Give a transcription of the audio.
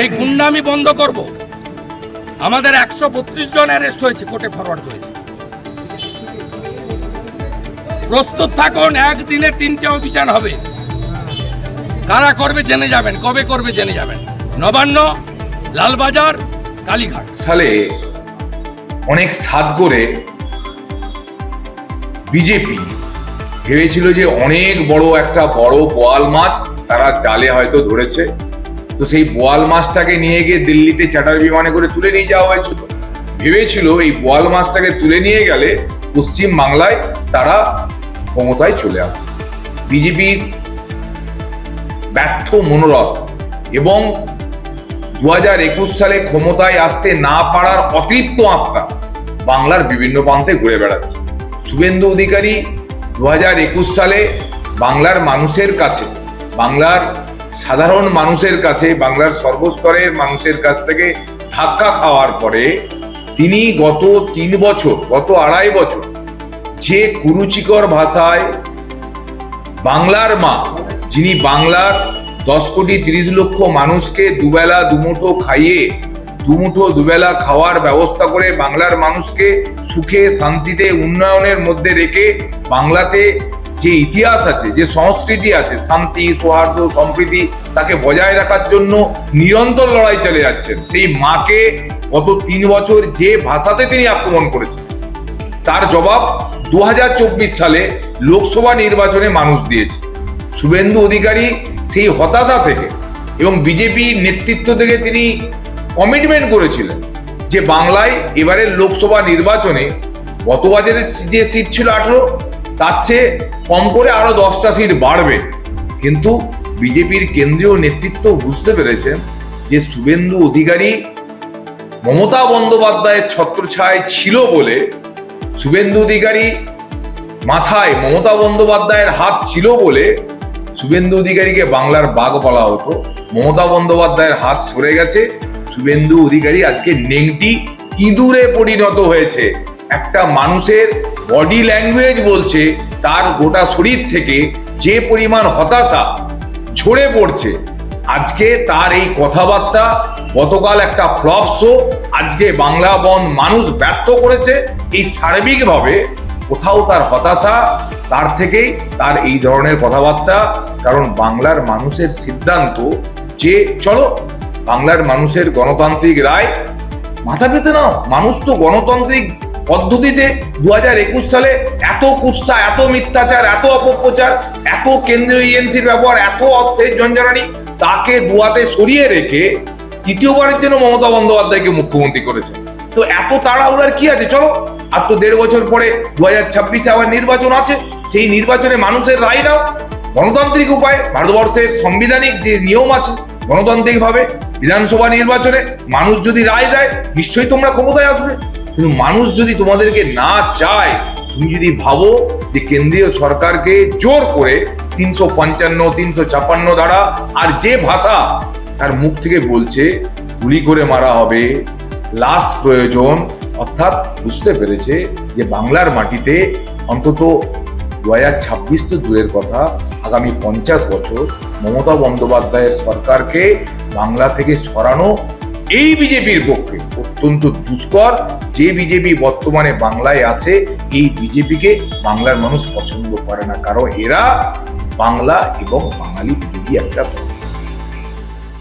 এই গুন্ডামি বন্ধ করব। আমাদের একশো বত্রিশ জন অ্যারেস্ট হয়েছে, কোর্টে ফরওয়ার্ড করেছে প্রস্তুত থাকুন, একদিনে তিনটে অভিযান হবে। কারা করবে জেনে যাবেন, কবে করবে জেনে যাবেন। নবান্ন, লালবাজার, কালীঘাট। সালে অনেক সাদ করে বিজেপি ভেবেছিল যে অনেক বড় একটা বড় বোয়াল মাছ তারা জালে হয়তো ধরেছে। তো সেই বোয়াল মাছটাকে নিয়ে গিয়ে দিল্লিতে চার্টার বিমানে করে তুলে নিয়ে যাওয়া হয়েছিল। ভেবেছিল এই বোয়াল মাছটাকে তুলে নিয়ে গেলে পশ্চিম বাংলায় তারা ক্ষমতায় চলে আসবে। বিজেপির ব্যর্থ মনোরথ এবং দু হাজার একুশ সালে ক্ষমতায় আসতে না পারার অতৃপ্ত আত্মা বাংলার বিভিন্ন প্রান্তে ঘুরে বেড়াচ্ছে। শুভেন্দু অধিকারী দু হাজার একুশ সালে বাংলার মানুষের কাছে, বাংলার সাধারণ মানুষের কাছে, বাংলার সর্বস্তরের মানুষের কাছ থেকে ধাক্কা খাওয়ার পরে তিনি গত তিন বছর, গত আড়াই বছর যে কুরুচিকর ভাষায় বাংলার মা, যিনি বাংলার দশ কোটি তিরিশ লক্ষ মানুষকে দুবেলা দুমুঠো খাইয়ে, দুমুঠো দুবেলা খাওয়ার ব্যবস্থা করে বাংলার মানুষকে সুখে শান্তিতে উন্নয়নের মধ্যে রেখে বাংলাতে যে ইতিহাস আছে, যে সংস্কৃতি আছে, শান্তি, সৌহার্দ্য, সম্প্রীতি, তাকে বজায় রাখার জন্য নিরন্তর লড়াই চালিয়ে যাচ্ছেন। সেই মাকে গত তিন বছর যে ভাষাতে তিনি আক্রমণ করেছেন, তার জবাব দু হাজার চব্বিশ সালে লোকসভা নির্বাচনে মানুষ দিয়েছে। শুভেন্দু অধিকারী সেই হতাশা থেকে এবং বিজেপি নেতৃত্ব থেকে তিনি কমিটমেন্ট করেছিলেন যে বাংলায় এবারের লোকসভা নির্বাচনে গত বাজারের যে সিট ছিল আঠেরো তার চেয়ে কম করে আরও দশটা সিট বাড়বে। কিন্তু বিজেপির কেন্দ্রীয় নেতৃত্ব বুঝতে পেরেছেন যে শুভেন্দু অধিকারী মমতা বন্দ্যোপাধ্যায়ের ছত্রছায় ছিল বলে শুভেন্দু অধিকারী মাথায় মমতা বন্দ্যোপাধ্যায়ের হাত ছিল বলে শুভেন্দু অধিকারীকে বাংলার বাঘ বলা হতো। মমতা বন্দ্যোপাধ্যায়ের হাত সরে গেছে। শুভেন্দু অধিকারী আজকে নেংটি ইঁদুরে পরিণত হয়েছে। একটা মানুষের বডি ল্যাঙ্গুয়েজ বলছে, তার গোটা শরীর থেকে যে পরিমাণ হতাশা ঝরে পড়ছে। আজকে তার এই কথাবার্তা, গতকাল একটা ফ্লপ শো আজকে বাংলা বন মানুষ ব্যর্থ করেছে। এই সার্বিকভাবে কোথাও তার হতাশা, তার থেকেই তার এই ধরনের কথাবার্তা, কারণ বাংলার মানুষের সিদ্ধান্ত যে, চলো, বাংলার মানুষের গণতান্ত্রিক রায় মাথা পেতে নাও। মানুষ তো গণতান্ত্রিক পদ্ধতিতে দু হাজার একুশ সালে এত কুৎসা, এত মিথ্যাচার, এত অপপ্রচার, এত কেন্দ্রীয় এজেন্সির ব্যবহার, এত অর্থের জঞ্জানি তাকে দুয়াতে সরিয়ে রেখে তৃতীয়বারের জন্য মমতা বন্দ্যোপাধ্যায়কে মুখ্যমন্ত্রী করেছে তো এত তাড়াহুড়ার কি আছে? চলো, আর তো দেড় বছর পরে দু হাজার ছাব্বিশে আবার নির্বাচন আছে, সেই নির্বাচনে মানুষের রায় নাও। গণতান্ত্রিক উপায়, ভারতবর্ষের সাংবিধানিক যে নিয়ম আছে, গণতান্ত্রিকভাবে বিধানসভা নির্বাচনে মানুষ যদি রায় দেয়, নিশ্চয়ই তোমরা ক্ষমতায় আসবে। কিন্তু মানুষ যদি তোমাদেরকে না চায়, তুমি যদি ভাবো যে কেন্দ্রীয় সরকারকে জোর করে তিনশো পঞ্চান্ন, তিনশো ছাপ্পান্ন দ্বারা আর যে ভাষা তার মুখ থেকে বলছে, গুলি করে মারা হবে, লাশ প্রয়োজন, অর্থাৎ বুঝতে পেরেছে যে বাংলার মাটিতে অন্তত দু হাজার ছাব্বিশ তো দূরের কথা, আগামী পঞ্চাশ বছর মমতা বন্দ্যোপাধ্যায়ের সরকারকে বাংলা থেকে সরানো এই বিজেপির পক্ষে অত্যন্ত দুষ্কর। যে বিজেপি বর্তমানে বাংলায় আছে, এই বিজেপিকে বাংলার মানুষ পছন্দ করে না। কারণ এরা বাংলা এবং বাঙালি বিরোধী একটা